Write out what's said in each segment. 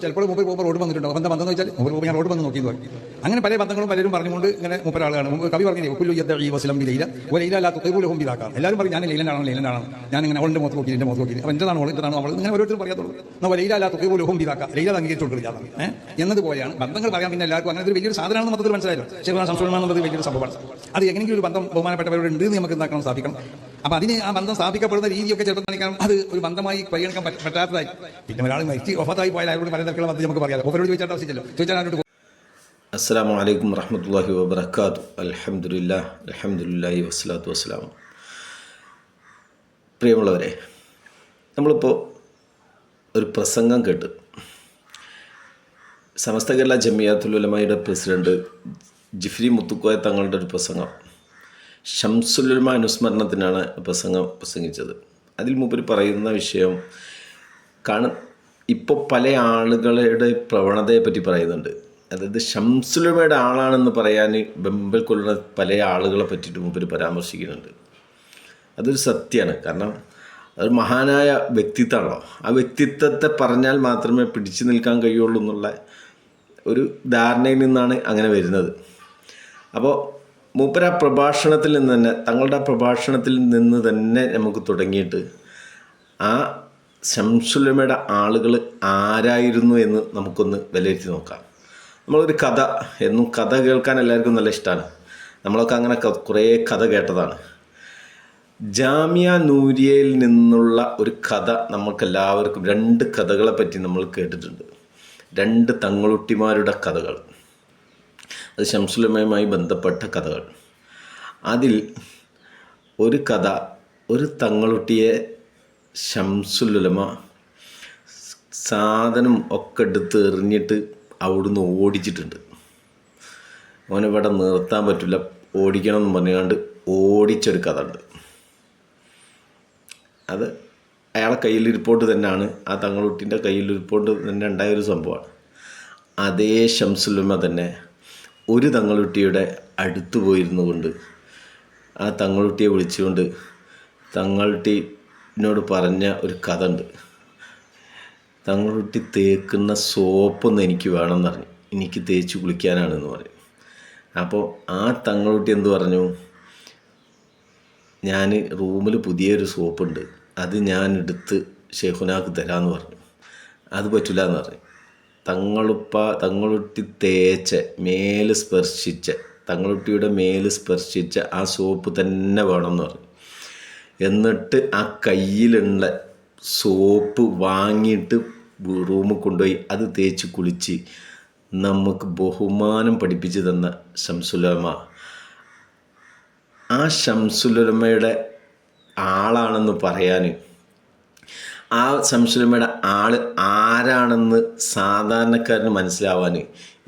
ചിലപ്പോൾ മൂപ്പർ പോകുമ്പോൾ റോഡ് വന്നിട്ടുണ്ടാവും എന്താ ബന്ധം എന്ന് വെച്ചാൽ മൂപ്പർ പോകുമ്പോൾ ഞാൻ റോഡ് വന്ന് നോക്കിയത് അങ്ങനെ പല ബന്ധങ്ങളും പലരും പറഞ്ഞുകൊണ്ട് ഇങ്ങനെ മൂപ്പർ ആളാണ്. കവി പറഞ്ഞില്ലേ കുല്ലു യദ്ദ ഈ വസ്ലം ഒരു ഒരയില അല്ലാത്ത തെരുവുലഹും ഇതാക്കാം എല്ലാവരും പറയും ഞാൻ ലൈലനാണ് ലൈലനാണ് ഞാൻ ഇങ്ങനെ അവളുടെ മുഖത്ത് നോക്കി എന്റെ മുഖത്ത് നോക്കി അപ്പം എന്താണ് അവൾ എന്താണ് അവൾ ഇങ്ങനെ ഓരോരുത്തരും പറയാത്തുള്ളൂ. എന്നാൽ ലൈല അല്ലാത്ത തെരുവുലഹും ഇതാക്കാം ലൈല അംഗീകരിച്ചു കൊടുക്കില്ല ഏഹ് എന്നതുപോലെയാണ് ബന്ധങ്ങൾ പറയാൻ പിന്നെ എല്ലാവർക്കും അങ്ങനെ ഒരു വലിയൊരു സാധനമാണെന്ന് മൊത്തത്തിൽ മനസ്സിലായല്ലോ. ശരി സംശയം എന്നുള്ളത് വലിയൊരു സംഭവമാണ്. അത് എങ്ങനെയെങ്കിലും ഒരു ബന്ധം ബഹുമാനപ്പെട്ടവരോട് ഉണ്ട് നമുക്ക് എന്താക്കണം സ്ഥാപിക്കണം അപ്പം അതിന് ആ ബന്ധം സ്ഥാപിക്കപ്പെടുന്ന രീതിയൊക്കെ ചിലപ്പോൾ കാണിക്കണം അത് ഒരു ബന്ധമായി പരിഗണിക്കാൻ പറ്റ- പറ്റാത്തതായി. പിന്നെ ഒരാൾ മരിച്ച് ഒഫത്തായി പോയാൽ അയാളോട് പല തരത്തിലുള്ള ബന്ധം നമുക്ക് പറയാം ഒഫരോട് ചോദിച്ചാൽ ആവശ്യമില്ലല്ലോ. ചോദിച്ചാൽ അവരോട് അസ്സാം വലൈക്കും വറഹമത്തല്ലാഹി വബർക്കാത്തു അലഹമുല്ല അലഹമുല്ലാഹി വസ്സലാത്തു വസ്സലാം പ്രിയമുള്ളവരെ നമ്മളിപ്പോൾ ഒരു പ്രസംഗം കേട്ട് സമസ്ത കേരള ജമിയാത്തുലമയുടെ പ്രസിഡന്റ് ജിഫ്രി മുത്തുക്കോയ തങ്ങളുടെ ഒരു പ്രസംഗം ഷംസുലുലമ അനുസ്മരണത്തിനാണ് പ്രസംഗം പ്രസംഗിച്ചത്. അതിൽ മുമ്പിൽ പറയുന്ന വിഷയം കാണ ഇപ്പോൾ പല ആളുകളുടെ പ്രവണതയെ പറ്റി പറയുന്നുണ്ട്. അതായത് ഷംസുലുമയുടെ ആളാണെന്ന് പറയാൻ ബെമ്പൽ കൊള്ളുന്ന പല ആളുകളെ പറ്റിയിട്ട് മുമ്പിൽ പരാമർശിക്കുന്നുണ്ട്. അതൊരു സത്യമാണ്. കാരണം അതൊരു മഹാനായ വ്യക്തിത്വമാണല്ലോ ആ വ്യക്തിത്വത്തെ പറഞ്ഞാൽ മാത്രമേ പിടിച്ചു നിൽക്കാൻ കഴിയുള്ളൂ എന്നുള്ള ഒരു ധാരണയിൽ നിന്നാണ് അങ്ങനെ വരുന്നത്. അപ്പോൾ മൂപ്പര പ്രഭാഷണത്തിൽ നിന്ന് തന്നെ തങ്ങളുടെ പ്രഭാഷണത്തിൽ നിന്ന് തന്നെ നമുക്ക് തുടങ്ങിയിട്ട് ആ ശംസുലമയുടെ ആളുകൾ ആരായിരുന്നു എന്ന് നമുക്കൊന്ന് വിലയിരുത്തി നോക്കാം. നമ്മളൊരു കഥ എന്നും കഥ കേൾക്കാൻ എല്ലാവർക്കും നല്ല ഇഷ്ടമാണ് നമ്മളൊക്കെ അങ്ങനെ കുറേ കഥ കേട്ടതാണ്. ജാമ്യ നൂരിയയിൽ നിന്നുള്ള ഒരു കഥ നമുക്കെല്ലാവർക്കും രണ്ട് കഥകളെ പറ്റി നമ്മൾ കേട്ടിട്ടുണ്ട്. രണ്ട് തങ്ങളുട്ടിമാരുടെ കഥകൾ. അത് ശംസുലമയുമായി ബന്ധപ്പെട്ട കഥകൾ. അതിൽ ഒരു കഥ ഒരു തങ്ങളുട്ടിയെ ശംസുലുലമ സാധനം ഒക്കെ എടുത്ത് എറിഞ്ഞിട്ട് അവിടുന്ന് ഓടിച്ചിട്ടുണ്ട്. അവനിവിടെ നിർത്താൻ പറ്റില്ല ഓടിക്കണം എന്ന് പറഞ്ഞുകൊണ്ട് ഓടിച്ചൊരു കഥ ഉണ്ട്. അത് അയാളെ കയ്യിലിരിപ്പോട്ട് തന്നെയാണ്. ആ തങ്ങളുട്ടിന്റെ കയ്യിലിരിപ്പോട്ട് തന്നെ ഉണ്ടായൊരു സംഭവമാണ്. അതേ ശംസുലുമ തന്നെ ഒരു തങ്ങളുട്ടിയുടെ അടുത്ത് പോയിരുന്നു കൊണ്ട് ആ തങ്ങളുട്ടിയെ വിളിച്ചുകൊണ്ട് തങ്ങളുട്ടിനോട് പറഞ്ഞ ഒരു കഥ ഉണ്ട് തങ്ങളുട്ടി തേക്കുന്ന സോപ്പൊന്ന് എനിക്ക് വേണമെന്ന് പറഞ്ഞു എനിക്ക് തേച്ച് കുളിക്കാനാണെന്ന് പറയും അപ്പോൾ ആ തങ്ങളുട്ടി എന്ത് പറഞ്ഞു? ഞാൻ റൂമിൽ പുതിയൊരു സോപ്പുണ്ട്. അത് ഞാൻ എടുത്ത് ഷെഹുനാക്ക് തരാമെന്ന് പറഞ്ഞു. അത് പറ്റില്ല എന്ന് പറഞ്ഞു. തങ്ങളുപ്പ തങ്ങളുട്ടി തേച്ച് മേൽ സ്പർശിച്ച് തങ്ങളുട്ടിയുടെ മേൽ സ്പർശിച്ച ആ സോപ്പ് തന്നെ വേണമെന്ന് പറഞ്ഞു. എന്നിട്ട് ആ കയ്യിലുള്ള സോപ്പ് വാങ്ങിയിട്ട് റൂമിൽ കൊണ്ടുപോയി അത് തേച്ച് കുളിച്ച് നമുക്ക് ബഹുമാനം പഠിപ്പിച്ചു തന്ന ശംസുലമ. ആ ശംസുലമ്മയുടെ ആളാണെന്ന് പറയാൻ ആ സംശയമയുടെ ആൾ ആരാണെന്ന് സാധാരണക്കാരന് മനസ്സിലാവാൻ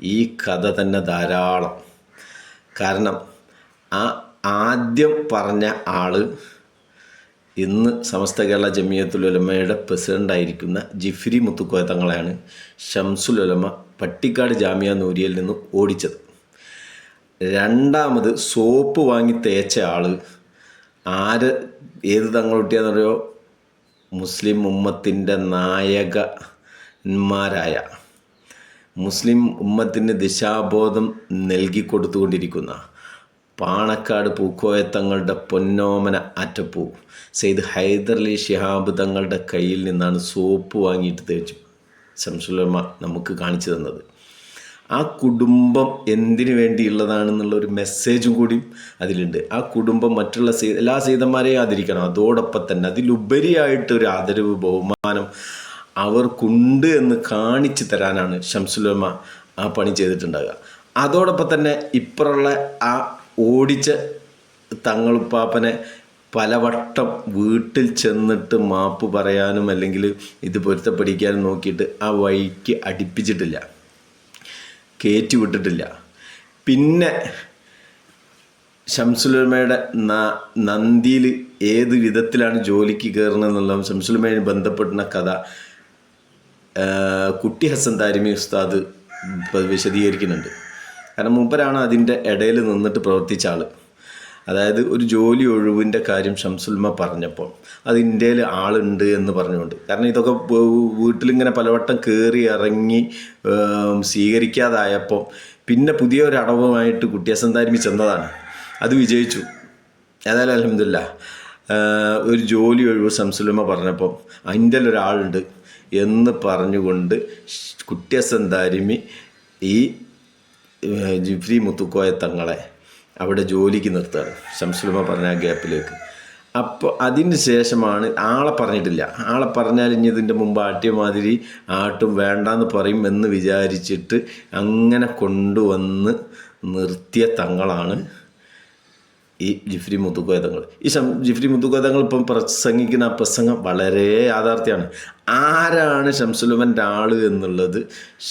ഈ കഥ തന്നെ ധാരാളം. കാരണം ആ ആദ്യം പറഞ്ഞ ആൾ ഇന്ന് സമസ്ത കേരള ജമിയത്തുലമയുടെ പ്രസിഡന്റായിരിക്കുന്ന ജിഫ്രി മുത്തുക്കോയ തങ്ങളെയാണ് ഉലമ പട്ടിക്കാട് ജാമിയ നൂരിയിൽ നിന്ന് ഓടിച്ചത്. രണ്ടാമത് സോപ്പ് വാങ്ങി തേച്ച ആൾ ആര് ഏത് തങ്ങളുട്ടിയാണെന്നറിയോ മുസ്ലിം ഉമ്മത്തിന്റെ നായകന്മാരായ മുസ്ലിം ഉമ്മത്തിന് ദിശാബോധം നൽകി കൊടുത്തുകൊണ്ടിരിക്കുന്ന പാണക്കാട് പൂക്കോയ തങ്ങളുടെ പൊന്നോമന അറ്റപ്പൂ സെയ്ദ് ഹൈദർലി ഷിഹാബ് തങ്ങളുടെ കയ്യിൽ നിന്നാണ് സോപ്പ് വാങ്ങിയിട്ട് തേച്ചു ശംസുലമ നമുക്ക് കാണിച്ചു തന്നത്. ആ കുടുംബം എന്തിനു വേണ്ടിയുള്ളതാണെന്നുള്ള ഒരു മെസ്സേജും കൂടി അതിലുണ്ട്. ആ കുടുംബം മറ്റുള്ള സീ എല്ലാ സീതന്മാരെയും ആദരിക്കണം. അതോടൊപ്പം തന്നെ അതിലുപരിയായിട്ട് ഒരു ആദരവ് ബഹുമാനം അവർക്കുണ്ട് എന്ന് കാണിച്ചു തരാനാണ് ഷംസുലമ ആ പണി ചെയ്തിട്ടുണ്ടാകുക അതോടൊപ്പം തന്നെ ഇപ്പറുള്ള ആ ഓടിച്ച തങ്ങളുപ്പാപ്പനെ പലവട്ടം വീട്ടിൽ ചെന്നിട്ട് മാപ്പ് പറയാനും അല്ലെങ്കിൽ ഇത് പൊരുത്തപ്പെടിക്കാനും നോക്കിയിട്ട് ആ വഴിക്ക് അടുപ്പിച്ചിട്ടില്ല. കയറ്റി വിട്ടിട്ടില്ല പിന്നെ ന നന്ദിയിൽ ഏത് വിധത്തിലാണ് ജോലിക്ക് കയറുന്നത് എന്നുള്ള ഷംസുലമയെ ബന്ധപ്പെടുന്ന കഥ കുട്ടി ഹസൻ താരിമി ഉസ്താദ് വിശദീകരിക്കുന്നുണ്ട്. കാരണം മൂപ്പരാണ് അതിന്റെ ഇടയിൽ നിന്നിട്ട് പ്രവർത്തിച്ച ആൾ അതായത് ഒരു ജോലി ഒഴിവിന്റെ കാര്യം ഷംസുൽമ പറഞ്ഞപ്പോൾ അത് ഇന്ത്യയിൽ ആളുണ്ട് എന്ന് പറഞ്ഞുകൊണ്ട്. കാരണം ഇതൊക്കെ വീട്ടിലിങ്ങനെ പലവട്ടം കയറി ഇറങ്ങി സ്വീകരിക്കാതായപ്പോൾ പിന്നെ പുതിയ ഒരു അടവുമായിട്ട് കുട്ടിയസന്താരിമി ചെന്നതാണ്. അത് വിജയിച്ചു. ഏതായാലും അലഹമില്ല ഒരു ജോലി ഒഴിവ് ഷംസുൽമ പറഞ്ഞപ്പോൾ അതിന്റെ ഒരാളുണ്ട് എന്ന് പറഞ്ഞുകൊണ്ട് കുട്ടിയസന്താരിമി ഈ ജിഫ്രി മുത്തുക്കോയ തങ്ങളെ അവിടെ ജോലിക്ക് നിർത്തുകയാണ് ശംസുലമ പറഞ്ഞ ആ ഗ്യാപ്പിലേക്ക്. അപ്പോൾ അതിന് ശേഷമാണ് ആളെ പറഞ്ഞിട്ടില്ല. ആളെ പറഞ്ഞാൽ ഇനി ഇതിന്റെ മുമ്പ് ആട്ടിയ മാതിരി ആട്ടും വേണ്ടാന്ന് പറയും എന്ന് വിചാരിച്ചിട്ട് അങ്ങനെ കൊണ്ടുവന്ന് നിർത്തിയ തങ്ങളാണ് ഈ ജിഫ്രി മുത്തുക്കോയ ഈ ശം ജിഫ്രി മുത്തുക്കോയ തങ്ങൾ ഇപ്പം പ്രസംഗിക്കുന്ന ആ പ്രസംഗം വളരെ യാഥാർത്ഥ്യമാണ്. ആരാണ് ഷംസുലമന്റെ ആൾ എന്നുള്ളത്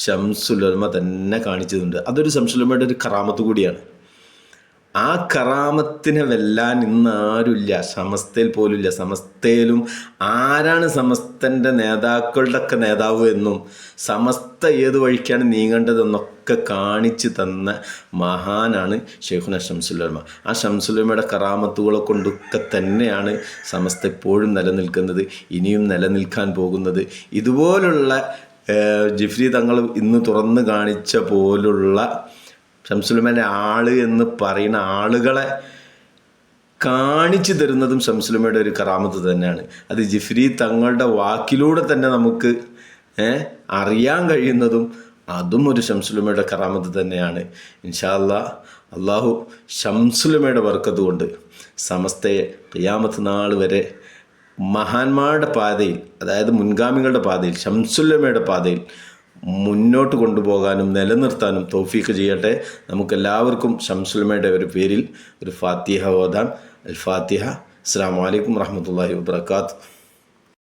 ഷംസുലമ തന്നെ കാണിച്ചതുണ്ട് അതൊരു ഷംസുലമയുടെ ഒരു കറാമത്ത് കൂടിയാണ്. ആ കറാമത്തിനെ വെല്ലാൻ ഇന്ന് ആരുമില്ല. സമസ്തയിൽ പോലുമില്ല. സമസ്തയിലും ആരാണ് സമസ്തന്റെ നേതാക്കളുടെ ഒക്കെ നേതാവ് എന്നും സമസ്ത ഏത് വഴിക്കാണ് നീങ്ങേണ്ടതെന്നൊക്കെ കാണിച്ചു തന്ന മഹാനാണ് ഷെയ്ഖുന ഷംസുലമ ആ ഷംസുലമയുടെ കറാമത്തുകളെ കൊണ്ടൊക്കെ തന്നെയാണ് സമസ്ത ഇപ്പോഴും നിലനിൽക്കുന്നത് ഇനിയും നിലനിൽക്കാൻ പോകുന്നത്. ഇതുപോലുള്ള ജിഫ്രി തങ്ങൾ ഇന്ന് തുറന്നു കാണിച്ച പോലുള്ള ഷംസുലമന്റെ ആൾ എന്ന് പറയുന്ന ആളുകളെ കാണിച്ചു തരുന്നതും ഷംസുലമയുടെ ഒരു കറാമത്ത് തന്നെയാണ്. അത് ജിഫ്രി തങ്ങളുടെ വാക്കിലൂടെ തന്നെ നമുക്ക് അറിയാൻ കഴിയുന്നതും അതും ഒരു ഷംസുലമയുടെ കറാമത്ത് തന്നെയാണ്. ഇൻഷാല്ല അള്ളാഹു ഷംസുലമയുടെ വർക്കത്ത് കൊണ്ട് സമസ്തയെ കയ്യാമത്ത് നാൾ വരെ മഹാന്മാരുടെ പാതയിൽ അതായത് മുൻഗാമികളുടെ പാതയിൽ ഷംസുല്ലമയുടെ പാതയിൽ മുന്നോട്ട് കൊണ്ടുപോകാനും നിലനിർത്താനും തൗഫീഖ് ചെയ്യട്ടെ. നമുക്കെല്ലാവർക്കും ഷംസുലമയുടെ ഒരു പേരിൽ ഒരു ഫാത്തിഹ ഓതാം. അൽ ഫാത്തിഹ അസ്സാം വലൈക്കും വറഹമത്തല്ലാഹി വാത്തു